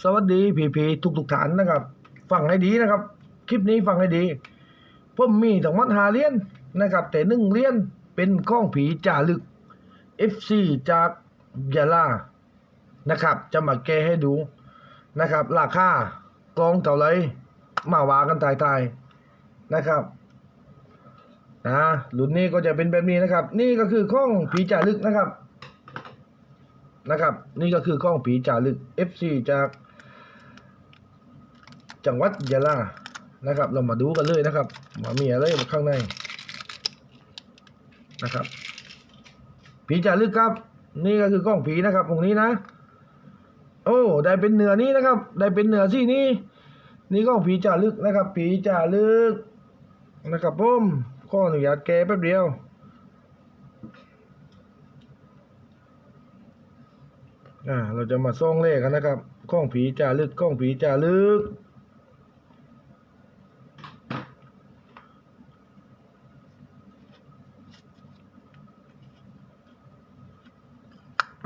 สวัสดีพี่พีทุกทุกๆฐานนะครับฟังให้ดีนะครับ คลิปนี้ฟังให้ดีผมมีทั้งหมดหาเหรียญนะครับ แต่หนึ่งเหรียญเป็นข้องผีจ่าลึก FC จากยาลานะครับ จะมาแก้ให้ดูนะครับ ราคากลองเท่าไรมาวากันทายๆนะครับนะรุ่นนี้ก็จะเป็นแบบนี้นะครับ นี่ก็คือข้องผีจ่าลึกนะครับ นะครับ นี่ก็คือข้องผีจ่าลึก FC จากจังหวัดยะลานะครับ เรามาดูกันเลยนะครับว่ามีอะไรข้างในนะครับ ผีจ่าลึกครับ นี่ก็คือข้องผีนะครับตรงนี้นะ โอ้ได้เป็นเนื้อนี้นะครับ ได้เป็นเนื้อซี่นี้ นี่ข้องผีจ่าลึกนะครับ ผีจ่าลึกนะครับผมข้ออนุญาตแกแป๊บเดียว อ่า เราจะมาซ่องเลขกันนะครับข้องผีจ่าลึกข้องผีจ่าลึก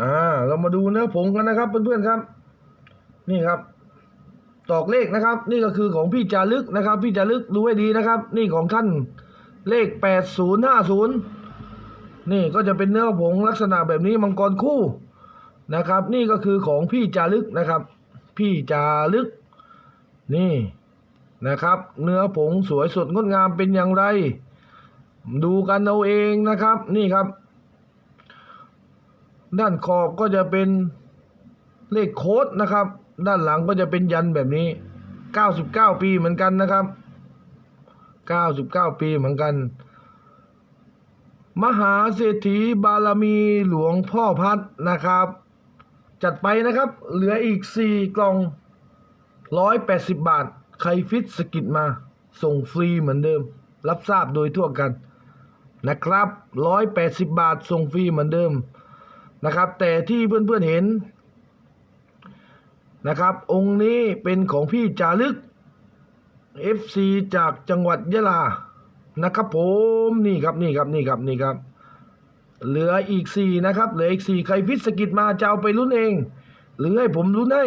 อ่า เรามาดูเนื้อผงกันนะครับเพื่อนๆครับ นี่ครับ ตอกเลขนะครับ นี่ก็คือของพี่จารึกนะครับ พี่จารึกดูให้ดีนะครับ นี่ของท่านเลขแปดศูนย์ห้าศูนย์นี่ก็จะเป็นเนื้อผงลักษณะแบบนี้มังกรคู่ นะครับ นี่ก็คือของพี่จารึกนะครับ พี่จารึก นี่นะครับ เนื้อผงสวยสดงดงามเป็นอย่างไร ดูกันเอาเองนะครับ นี่ครับ ด้านขอบก็จะเป็นเลขโค้ดนะครับ ด้านหลังก็จะเป็นยันแบบนี้ 99 ปีเหมือนกันนะครับ 99 ปีเหมือนกัน มหาเศรษฐีบารมีหลวงพ่อพัดนะครับ จัดไปนะครับ เหลืออีก 4 กล่อง 180 บาท ใครฟิตสกิดมา ส่งฟรีเหมือนเดิม รับทราบโดยทั่วกันนะครับ 180 บาท ส่งฟรีเหมือนเดิมนะครับ แต่ที่เพื่อนๆเห็นนะครับ องค์นี้เป็นของพี่จารึก FC จากจังหวัดยะลานะครับผมนี่ครับนี่ครับนี่ครับนี่ครับ เหลืออีกสี่นะครับ เหลืออีกสี่ใครฟิตสกิดมาจะเอาไปลุ้นเอง หรือให้ผมลุ้นให้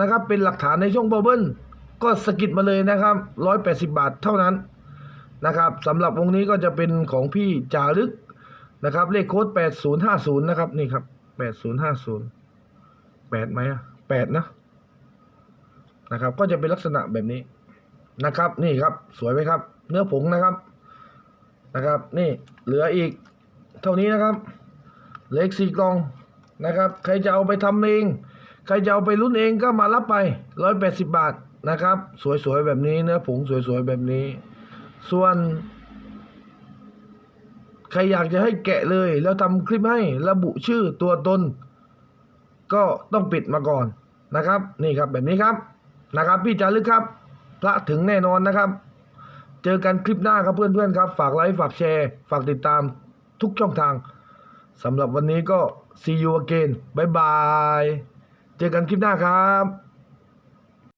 นะครับ เป็นหลักฐานในช่องบอบเบิ้ลก็สกิดมาเลยนะครับร้อยแปดสิบาทเท่านั้นนะครับสำหรับวงนี้ก็จะเป็นของพี่จารึกนะครับ เลขโค้ดแปดศูนย์ห้าศูนย์นะครับ นี่ครับแปดศูนย์ห้าศูนย์แปดไหมอะแปดนะนะครับ ก็จะเป็นลักษณะแบบนี้นะครับ นี่ครับ สวยไหมครับ เนื้อผงนะครับนะครับ นี่เหลืออีก เท่านี้นะครับเหลืออีกสี่กล่องนะครับ ใครจะเอาไปทำเอง ใครจะเอาไปรุ่นเองก็มารับไปร้อยแปดสิบบาทนะครับ สวยๆแบบนี้เนื้อผงสวยๆแบบนี้ ส่วน ใครอยากจะให้แกะเลยแล้วทำคลิปให้ระบุชื่อตัวตน ก็ต้องปิดมาก่อนนะครับ นี่ครับแบบนี้ครับนะครับ พี่จารึกครับ พระถึงแน่นอนนะครับ เจอกันคลิปหน้าครับเพื่อนๆครับ ฝากไลค์ฝากแชร์ ฝากติดตาม ทุกช่องทางสำหรับวันนี้ก็ see you again บายบาย เจอกันคลิปหน้าครับ